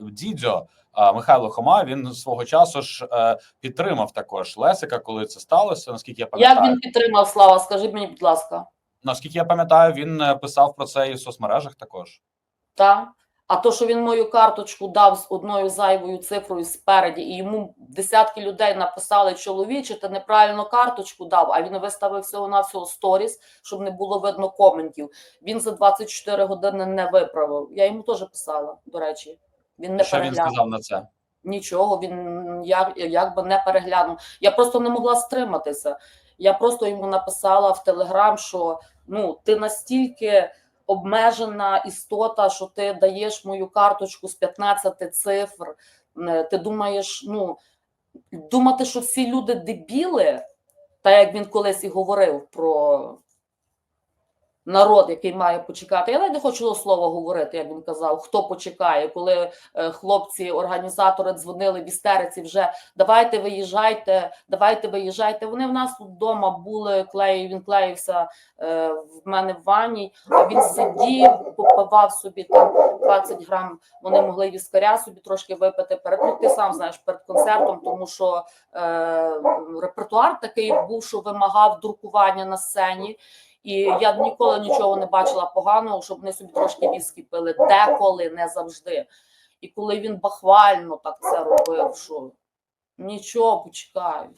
Дідьо Михайло Хома він свого часу ж е, підтримав також Лесика, коли це сталося. Наскільки я пам'ятаю, Як він підтримав Слава? Скажіть мені, будь ласка. наскільки я пам'ятаю, він е, писав про це і в соцмережах також. Та? А то, що він мою карточку дав з одною зайвою цифрою спереді, і йому десятки людей написали чоловіче, ти неправильно карточку дав, а він виставив всього на всього сторіс, щоб не було видно коментів. Він за 24 години не виправив. Я йому теж писала, до речі. Він не Що він переглянув. сказав на це? Нічого, він як, якби не переглянув. Я просто не могла стриматися. Я просто йому написала в Телеграм, що ну ти настільки обмежена істота, що ти даєш мою карточку з 15 цифр. Ти думаєш, ну думати, що всі люди дебіли, так як він колись і говорив про народ, який має почекати. Я навіть не хочу того слова говорити, як він казав, хто почекає, коли е, хлопці, організатори дзвонили в істериці вже давайте виїжджайте, давайте виїжджайте. Вони в нас тут вдома були, клеїв, він клеївся е, в мене в ванні, він сидів, попивав собі там 20 грам, вони могли віскаря собі трошки випити перед ну, ти сам знаєш перед концертом, тому що е, репертуар такий був, що вимагав друкування на сцені. І я ніколи нічого не бачила поганого, щоб вони собі трошки віскі пили. Деколи, не завжди. І коли він бахвально так це робив, що нічого, почекай.